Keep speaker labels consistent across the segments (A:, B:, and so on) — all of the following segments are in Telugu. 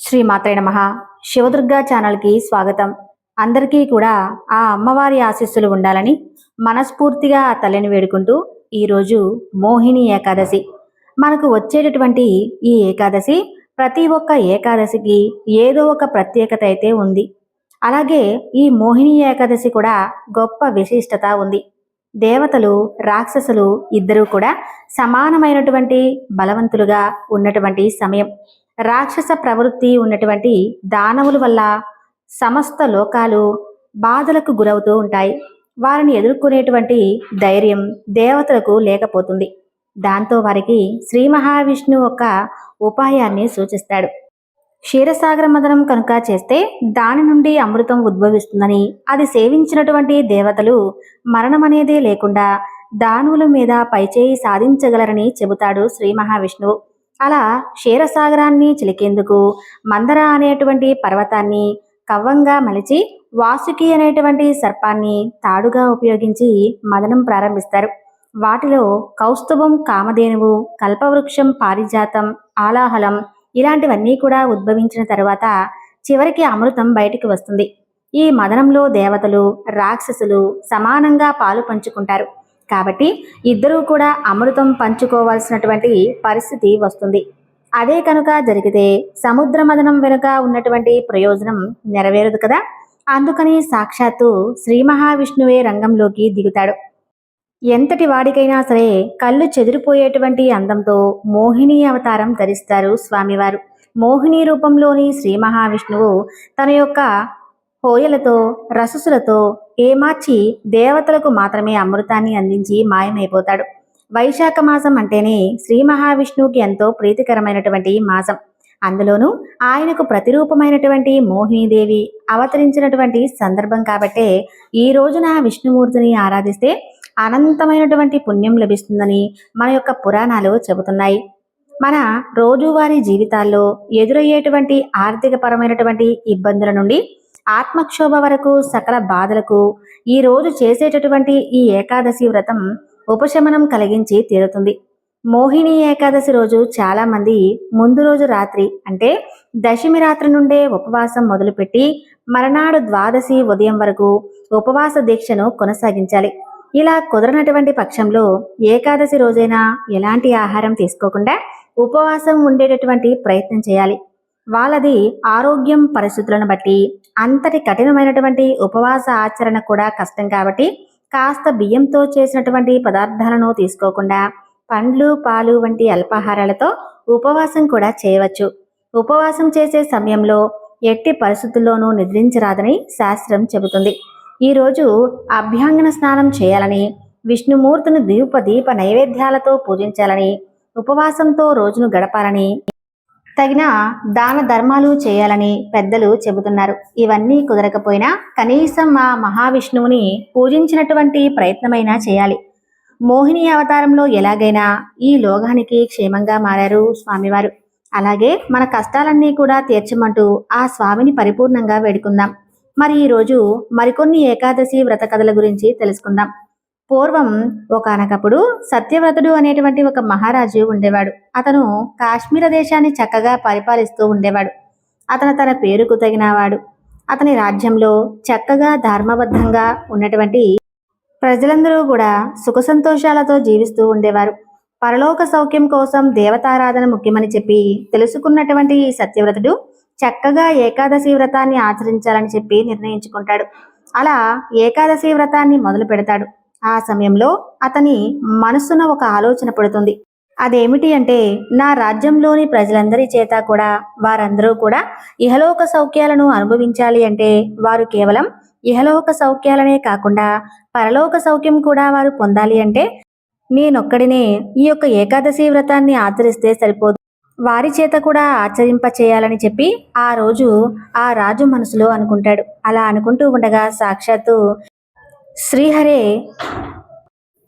A: శ్రీ మాత్రే నమ. శివదుర్గా ఛానల్కి స్వాగతం. అందరికీ కూడా ఆ అమ్మవారి ఆశీస్సులు ఉండాలని మనస్ఫూర్తిగా ఆ తల్లిని వేడుకుంటూ ఈరోజు మోహిని ఏకాదశి. మనకు వచ్చేటటువంటి ఈ ఏకాదశి ప్రతి ఒక్క ఏకాదశికి ఏదో ఒక ప్రత్యేకత అయితే ఉంది. అలాగే ఈ మోహిని ఏకాదశి కూడా గొప్ప విశిష్టత ఉంది. దేవతలు రాక్షసులు ఇద్దరూ కూడా సమానమైనటువంటి బలవంతులుగా ఉన్నటువంటి సమయం. రాక్షస ప్రవృత్తి ఉన్నటువంటి దానవుల వల్ల సమస్త లోకాలు బాధలకు గురవుతూ ఉంటాయి. వారిని ఎదుర్కొనేటువంటి ధైర్యం దేవతలకు లేకపోతుంది. దాంతో వారికి శ్రీ మహావిష్ణువు ఒక ఉపాయాన్ని సూచిస్తాడు. క్షీరసాగర మదనం కనుక చేస్తే దాని నుండి అమృతం ఉద్భవిస్తుందని అది సేవించినటువంటి దేవతలు మరణం అనేదే లేకుండా దానువుల మీద పైచేయి సాధించగలరని చెబుతాడు శ్రీ మహావిష్ణువు. అలా క్షీరసాగరాన్ని చిలికేందుకు మందర అనేటువంటి పర్వతాన్ని కవ్వంగా మలిచి వాసుకి అనేటువంటి సర్పాన్ని తాడుగా ఉపయోగించి మదనం ప్రారంభిస్తారు. వాటిలో కౌస్తుభం కామధేనువు కల్పవృక్షం పారిజాతం ఆలాహలం ఇలాంటివన్నీ కూడా ఉద్భవించిన తర్వాత చివరికి అమృతం బయటికి వస్తుంది. ఈ మదనంలో దేవతలు రాక్షసులు సమానంగా పాలు పంచుకుంటారు. కాబట్టి ఇద్దరూ కూడా అమృతం పంచుకోవాల్సినటువంటి పరిస్థితి వస్తుంది. అదే కనుక జరిగితే సముద్ర మదనం వెనుక ఉన్నటువంటి ప్రయోజనం నెరవేరదు కదా? అందుకని సాక్షాత్తు శ్రీ మహావిష్ణువే రంగంలోకి దిగుతాడు. ఎంతటి వాడికైనా సరే కళ్ళు చెదిరిపోయేటువంటి అందంతో మోహిని అవతారం ధరిస్తారు స్వామివారు. మోహిని రూపంలోని శ్రీ మహావిష్ణువు తన యొక్క కోయలతో రససులతో ఏమార్చి దేవతలకు మాత్రమే అమృతాన్ని అందించి మాయమైపోతాడు. వైశాఖ మాసం అంటేనే శ్రీ మహావిష్ణువుకి ఎంతో ప్రీతికరమైనటువంటి మాసం. అందులోనూ ఆయనకు ప్రతిరూపమైనటువంటి మోహినీదేవి అవతరించినటువంటి సందర్భం కాబట్టే ఈ రోజున విష్ణుమూర్తిని ఆరాధిస్తే అనంతమైనటువంటి పుణ్యం లభిస్తుందని మన యొక్క పురాణాలు చెబుతున్నాయి. మన రోజువారీ జీవితాల్లో ఎదురయ్యేటువంటి ఆర్థిక పరమైనటువంటి ఇబ్బందుల నుండి ఆత్మక్షోభ వరకు సకల బాధలకు ఈ రోజు చేసేటటువంటి ఈ ఏకాదశి వ్రతం ఉపశమనం కలిగించి తీరుతుంది. మోహిని ఏకాదశి రోజు చాలామంది ముందు రోజు రాత్రి అంటే దశమి రాత్రి నుండే ఉపవాసం మొదలుపెట్టి మరనాడు ద్వాదశి ఉదయం వరకు ఉపవాస దీక్షను కొనసాగించాలి. ఇలా కుదరనటువంటి పక్షంలో ఏకాదశి రోజైనా ఎలాంటి ఆహారం తీసుకోకుండా ఉపవాసం ఉండేటటువంటి ప్రయత్నం చేయాలి. వాళ్ళది ఆరోగ్యం పరిస్థితులను బట్టి అంతటి కఠినమైనటువంటి ఉపవాస ఆచరణ కూడా కష్టం కాబట్టి కాస్త బియ్యంతో చేసినటువంటి పదార్థాలను తీసుకోకుండా పండ్లు పాలు వంటి అల్పాహారాలతో ఉపవాసం కూడా చేయవచ్చు. ఉపవాసం చేసే సమయంలో ఎట్టి పరిస్థితుల్లోనూ నిద్రించరాదని శాస్త్రం చెబుతుంది. ఈరోజు అభ్యాంగన స్నానం చేయాలని విష్ణుమూర్తిని దీప దీప నైవేద్యాలతో పూజించాలని ఉపవాసంతో రోజును గడపాలని తగిన దాన ధర్మాలు చేయాలని పెద్దలు చెబుతున్నారు. ఇవన్నీ కుదరకపోయినా కనీసం ఆ మహావిష్ణువుని పూజించినటువంటి ప్రయత్నమైనా చేయాలి. మోహిని అవతారంలో ఎలాగైనా ఈ లోకానికి క్షేమంగా మారారు స్వామివారు. అలాగే మన కష్టాలన్నీ కూడా తీర్చమంటూ ఆ స్వామిని పరిపూర్ణంగా వేడుకుందాం. మరి ఈరోజు మరికొన్ని ఏకాదశి వ్రత కథల గురించి తెలుసుకుందాం. పూర్వం ఒకనకప్పుడు సత్యవ్రతుడు అనేటువంటి ఒక మహారాజు ఉండేవాడు. అతను కాశ్మీర దేశాన్ని చక్కగా పరిపాలిస్తూ ఉండేవాడు. అతను తన పేరుకు తగినవాడు అతని రాజ్యంలో చక్కగా ధర్మబద్ధంగా ఉన్నటువంటి ప్రజలందరూ కూడా సుఖ సంతోషాలతో జీవిస్తూ ఉండేవారు. పరలోక సౌఖ్యం కోసం దేవతారాధన ముఖ్యమని చెప్పి తెలుసుకున్నటువంటి ఈ సత్యవ్రతుడు చక్కగా ఏకాదశి వ్రతాన్ని ఆచరించాలని చెప్పి నిర్ణయించుకుంటాడు. అలా ఏకాదశి వ్రతాన్ని మొదలు పెడతాడు ఆ సమయంలో అతని మనసున ఒక ఆలోచన పడుతుంది. అదేమిటి అంటే నా రాజ్యంలోని ప్రజలందరి చేత కూడా వారందరూ కూడా ఇహలోక సౌఖ్యాలను అనుభవించాలి అంటే వారు కేవలం ఇహలోక సౌఖ్యాలనే కాకుండా పరలోక సౌఖ్యం కూడా వారు పొందాలి అంటే నేనొక్కడినే ఈ యొక్క ఏకాదశి వ్రతాన్ని ఆచరిస్తే సరిపోదు. వారి చేత కూడా ఆచరింప చేయాలని చెప్పి ఆ రోజు ఆ రాజు మనసులో అనుకుంటాడు. అలా అనుకుంటూ ఉండగా సాక్షాత్తు శ్రీహరే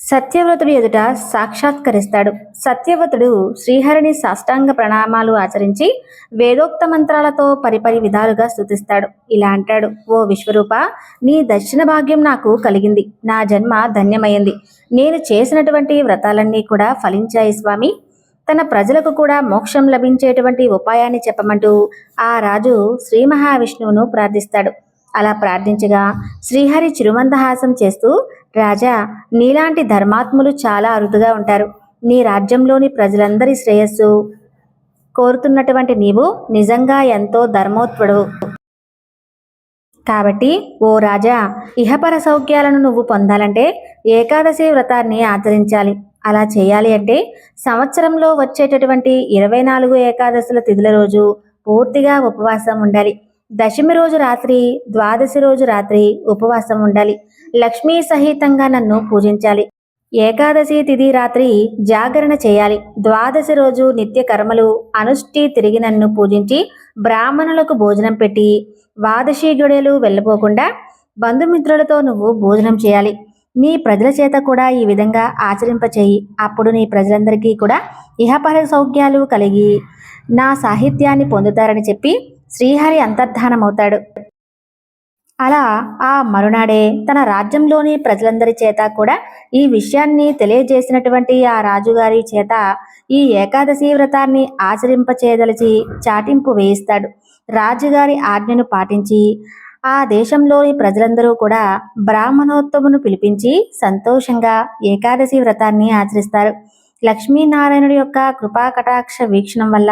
A: సత్యవ్రతుడు ఎదుట సాక్షాత్కరిస్తాడు. సత్యవ్రతుడు శ్రీహరిని సాష్టాంగ ప్రణామాలు ఆచరించి వేదోక్త మంత్రాలతో పరిపరి విధాలుగా స్థుతిస్తాడు ఇలా అంటాడు ఓ విశ్వరూప నీ దర్శన భాగ్యం నాకు కలిగింది. నా జన్మ ధన్యమైంది. నేను చేసినటువంటి వ్రతాలన్నీ కూడా ఫలించాయి స్వామి. తన ప్రజలకు కూడా మోక్షం లభించేటువంటి ఉపాయాన్ని చెప్పమంటూ ఆ రాజు శ్రీ మహావిష్ణువును ప్రార్థిస్తాడు. అలా ప్రార్థించగా శ్రీహరి చిరుమందహాసం చేస్తూ రాజా నీలాంటి ధర్మాత్ములు చాలా అరుదుగా ఉంటారు. నీ రాజ్యంలోని ప్రజలందరి శ్రేయస్సు కోరుతున్నటువంటి నీవు నిజంగా ఎంతో ధర్మోత్పడు. కాబట్టి ఓ రాజా ఇహపర సౌఖ్యాలను నువ్వు పొందాలంటే ఏకాదశి వ్రతాన్ని ఆచరించాలి. అలా చేయాలి అంటే సంవత్సరంలో వచ్చేటటువంటి ఇరవై నాలుగు ఏకాదశుల తిథుల రోజు పూర్తిగా ఉపవాసం ఉండాలి. దశమి రోజు రాత్రి ద్వాదశి రోజు రాత్రి ఉపవాసం ఉండాలి. లక్ష్మీ సహితంగా నన్ను పూజించాలి. ఏకాదశి తిథి రాత్రి జాగరణ చేయాలి. ద్వాదశి రోజు నిత్య కర్మలు అనుష్ఠి తిరిగి నన్ను పూజించి బ్రాహ్మణులకు భోజనం పెట్టి ద్వాదశి గుడెలు వెళ్ళపోకుండా బంధుమిత్రులతో నువ్వు భోజనం చేయాలి. నీ ప్రజల చేత కూడా ఈ విధంగా ఆచరింపచేయి. అప్పుడు నీ ప్రజలందరికీ కూడా ఇహపర సౌఖ్యాలు కలిగి నా సాహిత్యాన్ని పొందుతారని చెప్పి శ్రీహరి అంతర్ధానమవుతాడు. అలా ఆ మరునాడే తన రాజ్యంలోని ప్రజలందరి చేత కూడా ఈ విషయాన్ని తెలియజేసినటువంటి ఆ రాజుగారి చేత ఈ ఏకాదశి వ్రతాన్ని ఆచరింపచేయదలిచి చాటింపు వేయిస్తాడు. రాజుగారి ఆజ్ఞను పాటించి ఆ దేశంలోని ప్రజలందరూ కూడా బ్రాహ్మణోత్తమును పిలిపించి సంతోషంగా ఏకాదశి వ్రతాన్ని ఆచరిస్తారు. లక్ష్మీనారాయణుడి యొక్క కృపా కటాక్ష వీక్షణం వల్ల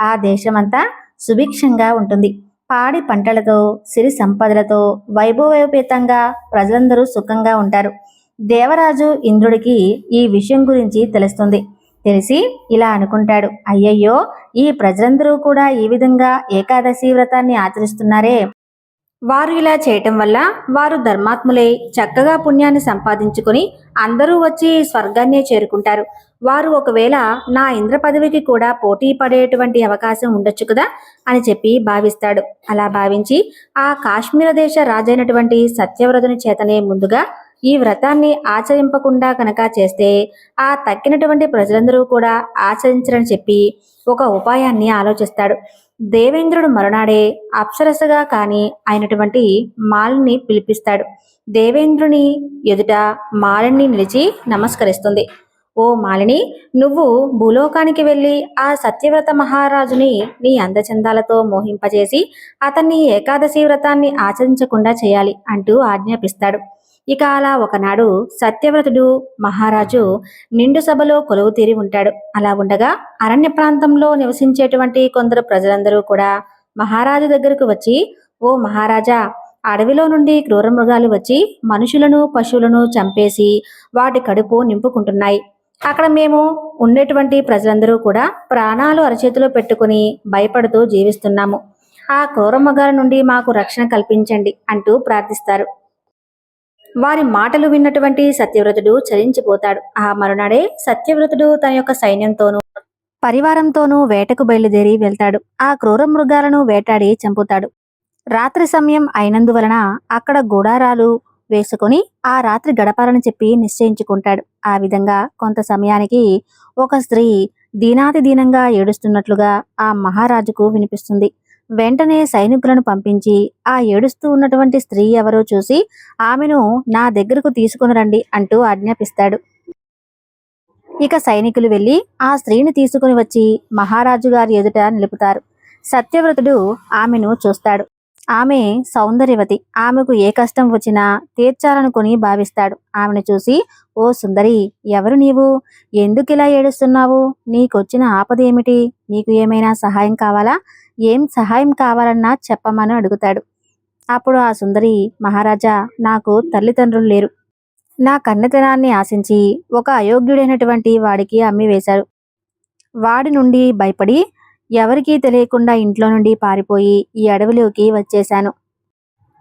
A: ఆ దేశమంతా సుభిక్షంగా ఉంటుంది. పాడి పంటలతో సిరి సంపదలతో వైభవోపేతంగా ప్రజలందరూ సుఖంగా ఉంటారు. దేవరాజు ఇంద్రుడికి ఈ విషయం గురించి తెలుస్తుంది. తెలిసి ఇలా అనుకుంటాడు. అయ్యయ్యో ఈ ప్రజలందరూ కూడా ఈ విధంగా ఏకాదశి వ్రతాన్ని ఆచరిస్తున్నారే. వారు ఇలా చేయటం వల్ల వారు ధర్మాత్ములై చక్కగా పుణ్యాన్ని సంపాదించుకొని అందరూ వచ్చి స్వర్గాన్నే చేరుకుంటారు. వారు ఒకవేళ నా ఇంద్ర పదవికి కూడా పోటీ పడేటువంటి అవకాశం ఉండొచ్చు కదా అని చెప్పి భావిస్తాడు. అలా భావించి ఆ కాశ్మీర దేశ రాజైనటువంటి సత్యవ్రతుని చేతనే ముందుగా ఈ వ్రతాన్ని ఆచరింపకుండా కనుక చేస్తే ఆ తక్కినటువంటి ప్రజలందరూ కూడా ఆచరించరని చెప్పి ఒక ఉపాయాన్ని ఆలోచిస్తాడు. దేవేంద్రుడు మరునాడే అప్సరసగా కాని అయినటువంటి మాలిని పిలిపిస్తాడు. దేవేంద్రుని ఎదుట మాలిని నిలిచి నమస్కరిస్తుంది. ఓ మాలిని నువ్వు భూలోకానికి వెళ్ళి ఆ సత్యవ్రత మహారాజుని నీ అందచందాలతో మోహింపజేసి అతన్ని ఏకాదశి వ్రతాన్ని ఆచరించకుండా చేయాలి అంటూ ఆజ్ఞాపిస్తాడు. ఇక అలా ఒకనాడు సత్యవ్రతుడు మహారాజు నిండు సభలో కొలువు తీరి ఉంటాడు. అలా ఉండగా అరణ్య ప్రాంతంలో నివసించేటువంటి కొందరు ప్రజలందరూ కూడా మహారాజు దగ్గరకు వచ్చి ఓ మహారాజా అడవిలో నుండి క్రూర మృగాలు వచ్చి మనుషులను పశువులను చంపేసి వాటి కడుపు నింపుకుంటున్నాయి. అక్కడ మేము ఉండేటువంటి ప్రజలందరూ కూడా ప్రాణాలు అరచేతిలో పెట్టుకుని భయపడుతూ జీవిస్తున్నాము. ఆ క్రూర మృగాల నుండి మాకు రక్షణ కల్పించండి అంటూ ప్రార్థిస్తారు. వారి మాటలు విన్నటువంటి సత్యవ్రతుడు చలించిపోతాడు. ఆ మరునాడే సత్యవ్రతుడు తన యొక్క సైన్యంతోనూ పరివారంతోనూ వేటకు బయలుదేరి వెళ్తాడు. ఆ క్రూర మృగాలను వేటాడి చంపుతాడు. రాత్రి సమయం అయినందువలన అక్కడ గుడారాలు వేసుకొని ఆ రాత్రి గడపాలని చెప్పి నిశ్చయించుకుంటాడు. ఆ విధంగా కొంత సమయానికి ఒక స్త్రీ దీనాతి దీనంగా ఏడుస్తున్నట్లుగా ఆ మహారాజుకు వినిపిస్తుంది. వెంటనే సైనికులను పంపించి ఆ ఏడుస్తూ ఉన్నటువంటి స్త్రీ ఎవరో చూసి ఆమెను నా దగ్గరకు తీసుకుని రండి అంటూ ఆజ్ఞాపిస్తాడు. ఇక సైనికులు వెళ్ళి ఆ స్త్రీని తీసుకుని వచ్చి మహారాజు గారి ఎదుట నిలుపుతారు. సత్యవ్రతుడు ఆమెను చూస్తాడు. ఆమె సౌందర్యవతి. ఆమెకు ఏ కష్టం వచ్చినా తీర్చాలనుకుని భావిస్తాడు. ఆమెను చూసి ఓ సుందరి ఎవరు నీవు? ఎందుకిలా ఏడుస్తున్నావు? నీకొచ్చిన ఆపద ఏమిటి నీకు ఏమైనా సహాయం కావాలా? ఏం సహాయం కావాలన్నా చెప్పమని అడుగుతాడు. అప్పుడు ఆ సుందరి మహారాజా నాకు తల్లిదండ్రులు లేరు. నా కన్నెతనాన్ని ఆశించి ఒక అయోగ్యుడైనటువంటి వాడికి అమ్మి వేశారు. వాడి నుండి భయపడి ఎవరికీ తెలియకుండా ఇంట్లో నుండి పారిపోయి ఈ అడవిలోకి వచ్చేశాను.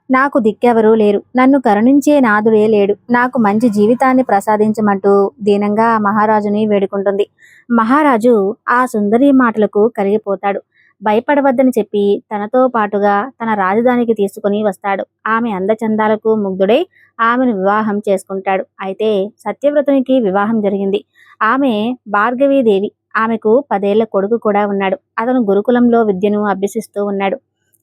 A: నాకు దిక్కెవరూ లేరు. నన్ను కరుణించే నాదుడే లేడు. నాకు మంచి జీవితాన్ని ప్రసాదించమంటూ దీనంగా మహారాజుని వేడుకుంటుంది. మహారాజు ఆ సుందరి మాటలకు కరిగిపోతాడు. భయపడవద్దని చెప్పి తనతో పాటుగా తన రాజధానికి తీసుకుని వస్తాడు. ఆమె అందచందాలకు ముగ్ధుడై ఆమెను వివాహం చేసుకుంటాడు. అయితే సత్యవ్రతునికి వివాహం జరిగింది. ఆమె భార్గవీదేవి. ఆమెకు పదేళ్ళ కొడుకు కూడా ఉన్నాడు. అతను గురుకులంలో విద్యను అభ్యసిస్తూ ఉన్నాడు.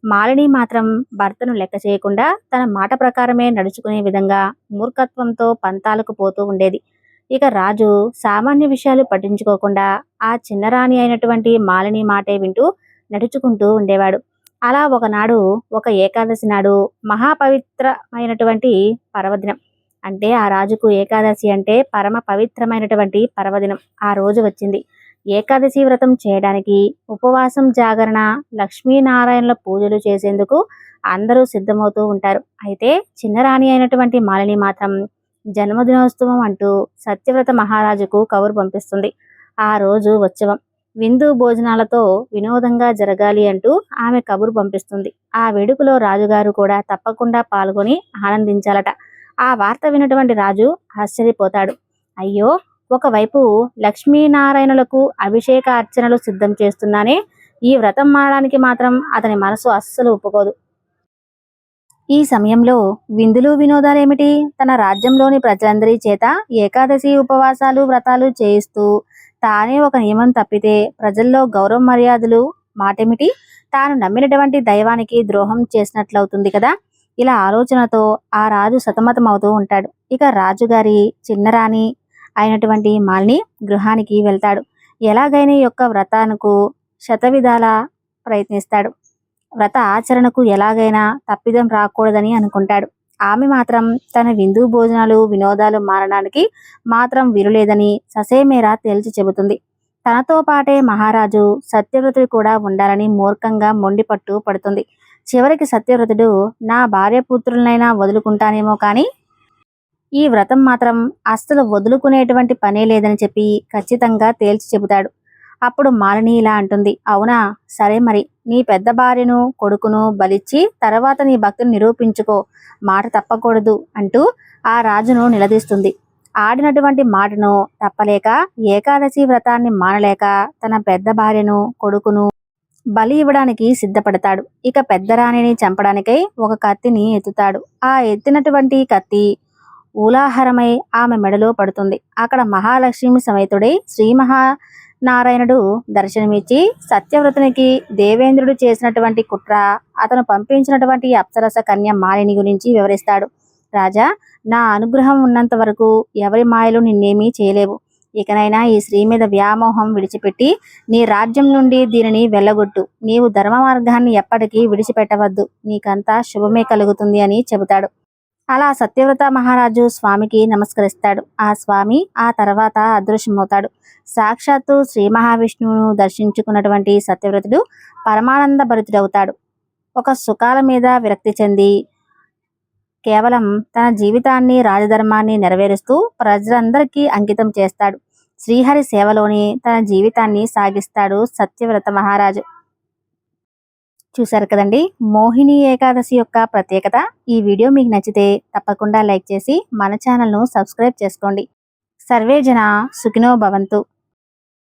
A: మాలిని మాత్రం భర్తను లెక్క చేయకుండా తన మాట ప్రకారమే నడుచుకునే విధంగా మూర్ఖత్వంతో పంతాలకు పోతూ ఉండేది. ఇక రాజు సామాన్య విషయాలు పట్టించుకోకుండా ఆ చిన్నరాణి అయినటువంటి మాలిని మాటే వింటూ నడుచుకుంటూ ఉండేవాడు. అలా ఒకనాడు ఒక ఏకాదశి నాడు మహాపవిత్రమైనటువంటి పర్వదినం. అంటే ఆ రాజుకు ఏకాదశి అంటే పరమ పవిత్రమైనటువంటి పర్వదినం. ఆ రోజు వచ్చింది. ఏకాదశి వ్రతం చేయడానికి ఉపవాసం జాగరణ లక్ష్మీనారాయణల పూజలు చేసేందుకు అందరూ సిద్ధమవుతూ ఉంటారు. అయితే చిన్నరాణి అయినటువంటి మాలిని మాత్రం జన్మదినోత్సవం అంటూ సత్యవ్రత మహారాజుకు కబురు పంపిస్తుంది. ఆ రోజు ఉత్సవం. విందు భోజనాలతో వినోదంగా జరగాలి అంటూ ఆమె కబురు పంపిస్తుంది. ఆ వేడుకలో రాజుగారు కూడా తప్పకుండా పాల్గొని ఆనందించాలట. ఆ వార్త వినటువంటి రాజు ఆశ్చర్యపోతాడు. అయ్యో ఒకవైపు లక్ష్మీనారాయణులకు అభిషేక అర్చనలు సిద్ధం చేస్తున్నానే ఈ వ్రతం మారడానికి మాత్రం అతని మనసు అస్సలు ఒప్పుకోదు. ఈ సమయంలో విందులు వినోదాలేమిటి? తన రాజ్యంలోని ప్రజలందరి చేత ఏకాదశి ఉపవాసాలు వ్రతాలు చేయిస్తూ తానే ఒక నియమం తప్పితే ప్రజల్లో గౌరవ మర్యాదలు మాటేమిటి? తాను నమ్మినటువంటి దైవానికి ద్రోహం చేసినట్లవుతుంది కదా? ఇలా ఆలోచనతో ఆ రాజు సతమతమవుతూ ఉంటాడు. ఇక రాజుగారి చిన్నరాణి అయినటువంటి మాలిని గృహానికి వెళ్తాడు. ఎలాగైనా ఈ యొక్క వ్రతానికి శతవిధాల ప్రయత్నిస్తాడు. వ్రత ఆచరణకు ఎలాగైనా తప్పిదం రాకూడదని అనుకుంటాడు. ఆమె మాత్రం తన విందు భోజనాలు వినోదాలు మారడానికి మాత్రం విరులేదని ససేమేరా తేల్చి చెబుతుంది. తనతో పాటే మహారాజు సత్యవ్రతుడు కూడా ఉండాలని మూర్ఖంగా మొండిపట్టు పడుతుంది. చివరికి సత్యవ్రతుడు నా భార్య పుత్రులనైనా వదులుకుంటానేమో కానీ ఈ వ్రతం మాత్రం అస్సలు వదులుకునేటువంటి పనే లేదని చెప్పి ఖచ్చితంగా తేల్చి చెబుతాడు. అప్పుడు మాలిని ఇలా అంటుంది అవునా? సరే మరి. నీ పెద్ద భార్యను కొడుకును బలిచ్చి తర్వాత నీ భక్తిని నిరూపించుకో. మాట తప్పకూడదు అంటూ ఆ రాజును నిలదీస్తుంది. ఆడినటువంటి మాటను తప్పలేక ఏకాదశి వ్రతాన్ని మానలేక తన పెద్ద భార్యను కొడుకును బలి ఇవ్వడానికి సిద్ధపడతాడు. ఇక పెద్ద రాణిని చంపడానికై ఒక కత్తిని ఎత్తుతాడు. ఆ ఎత్తినటువంటి కత్తి ఊలాహరమై ఆమె మెడలో పడుతుంది. అక్కడ మహాలక్ష్మి సమేతుడై శ్రీ మహానారాయణుడు దర్శనమిచ్చి సత్యవ్రతునికి దేవేంద్రుడు చేసినటువంటి కుట్ర అతను పంపించినటువంటి అప్సరస కన్య మాలిని గురించి వివరిస్తాడు. రాజా నా అనుగ్రహం ఉన్నంత వరకు ఎవరి మాయలు నిన్నేమీ చేయలేవు. ఇకనైనా ఈ స్త్రీ మీద వ్యామోహం విడిచిపెట్టి నీ రాజ్యం నుండి దీనిని వెళ్ళగొట్టు. నీవు ధర్మ మార్గాన్ని ఎప్పటికీ విడిచిపెట్టవద్దు. నీకంతా శుభమే కలుగుతుంది అని చెబుతాడు. అలా సత్యవ్రత మహారాజు స్వామికి నమస్కరిస్తాడు. ఆ స్వామి ఆ తర్వాత అదృశ్యమవుతాడు. సాక్షాత్తు శ్రీ మహావిష్ణువును దర్శించుకున్నటువంటి సత్యవ్రతుడు పరమానంద భరితుడవుతాడు. ఒక సుఖాల మీద విరక్తి చెంది కేవలం తన జీవితాన్ని రాజధర్మాన్ని నెరవేరుస్తూ ప్రజలందరికీ అంకితం చేస్తాడు. శ్రీహరి సేవలోని తన జీవితాన్ని సాగిస్తాడు సత్యవ్రత మహారాజు. చూశారు కదండి? మోహిని ఏకాదశి యొక్క ప్రత్యేకత. ఈ వీడియో మీకు నచ్చితే తప్పకుండా లైక్ చేసి మన ఛానల్ను సబ్స్క్రైబ్ చేసుకోండి. సర్వే జన సుఖినో భవంతు.